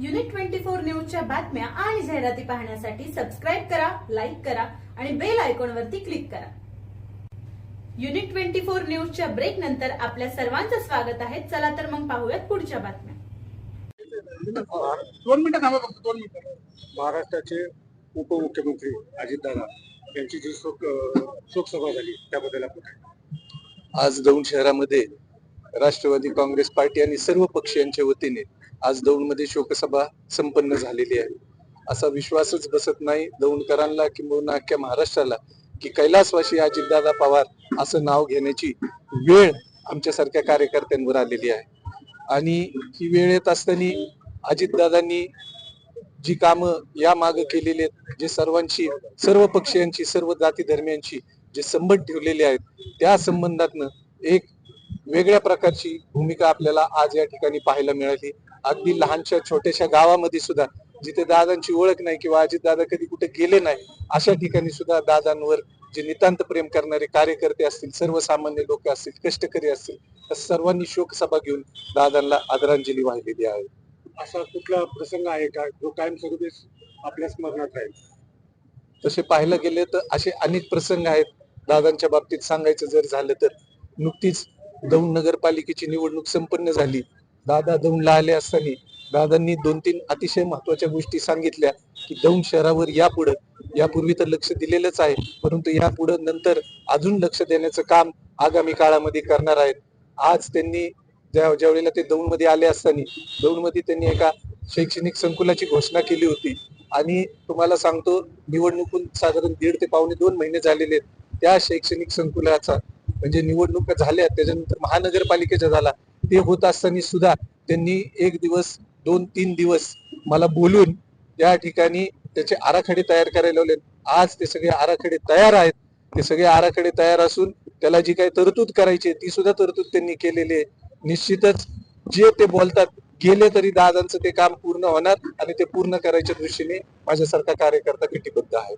Unit twenty four न्यूजच्या बातम्या आणि जाहिराती पाहण्यासाठी सबस्क्राईब करा लाईक करा आणि बेल आयकॉन वरती क्लिक करा. युनिट ट्वेंटी फोर न्यूजच्या ब्रेक नंतर आपल्या सर्वांचं स्वागत आहे. चला तर मग पाहूयात पुढच्या बातम्या. दोन मिनिटं थांबा फक्त दोन मिनिटं. महाराष्ट्राचे उपमुख्यमंत्री अजितदादा यांची जी शोक शोकसभा झाली त्याबद्दल आपण काय? आज दौंड शहरामध्ये राष्ट्रवादी काँग्रेस पार्टी आणि सर्व पक्षीयांच्या वतीने आज दौंडमध्ये शोकसभा संपन्न झालेली आहे. असा विश्वासच बसत नाही दौंडकरांना किंवा अख्ख्या महाराष्ट्राला की कैलासवासी अजितदादा पवार असं नाव घेण्याची वेळ आमच्यासारख्या कार्यकर्त्यांवर आलेली आहे. आणि ही वेळ येत असताना अजितदादांनी जी कामं या मागे केलेली आहेत जे सर्वांची सर्व पक्षीयांची सर्व जाती धर्मियांची जे संबंध ठेवलेले आहेत त्या संबंधातनं एक वेगळ्या प्रकारची भूमिका आपल्याला आज या ठिकाणी पाहायला मिळाली. अगदी लहानशा छोट्याशा गावामध्ये सुद्धा जिथे दादांची ओळख नाही किंवा अजित दादा कधी कुठे गेले नाही अशा ठिकाणी सुद्धा दादांवर जे नितांत प्रेम करणारे कार्यकर्ते असतील सर्वसामान्य लोक असतील कष्टकरी असतील त्या सर्वांनी शोकसभा घेऊन दादांना आदरांजली वाहिलेली आहे. असा कुठला प्रसंग आहे का जो कायमस्वरूपी आपल्या स्मरणात राहील? तसे पाहायला गेले तर असे अनेक प्रसंग आहेत. दादांच्या बाबतीत सांगायचं जर झालं तर नुकतीच दौंड नगरपालिकेची निवडणूक संपन्न झाली. दादा दौंडला आले असताना दादांनी दोन तीन अतिशय महत्त्वाच्या गोष्टी सांगितल्या की दौंड शहरावर यापुढे यापूर्वी तर लक्ष दिलेलंच आहे. परंतु यापुढं नंतर अजून लक्ष देण्याचं काम आगामी काळामध्ये करणार आहेत. आज त्यांनी ज्या ज्या वेळेला ते दौंडमध्ये आले असताना दौंडमध्ये त्यांनी एका शैक्षणिक संकुलाची घोषणा केली होती. आणि तुम्हाला सांगतो निवडणुकून साधारण दीड ते पावणे दोन महिने झालेले आहेत. त्या शैक्षणिक संकुलाचा म्हणजे निवडणुका झाल्या त्याच्यानंतर महानगरपालिकेचा झाला. ते होत असताना सुद्धा त्यांनी एक दिवस दोन तीन दिवस मला बोलून या ठिकाणी त्याचे आराखडे तयार करायला लावले. आज ते सगळे आराखडे तयार आहेत. ते सगळे आराखडे तयार असून त्याला जी काही तरतूद करायची ती सुद्धा तरतूद त्यांनी केलेली आहे. निश्चितच जे ते बोलतात गेले तरी दादांचं ते काम पूर्ण होणार आणि ते पूर्ण करायच्या दृष्टीने माझ्यासारखा कार्यकर्ता कटिबद्ध आहे.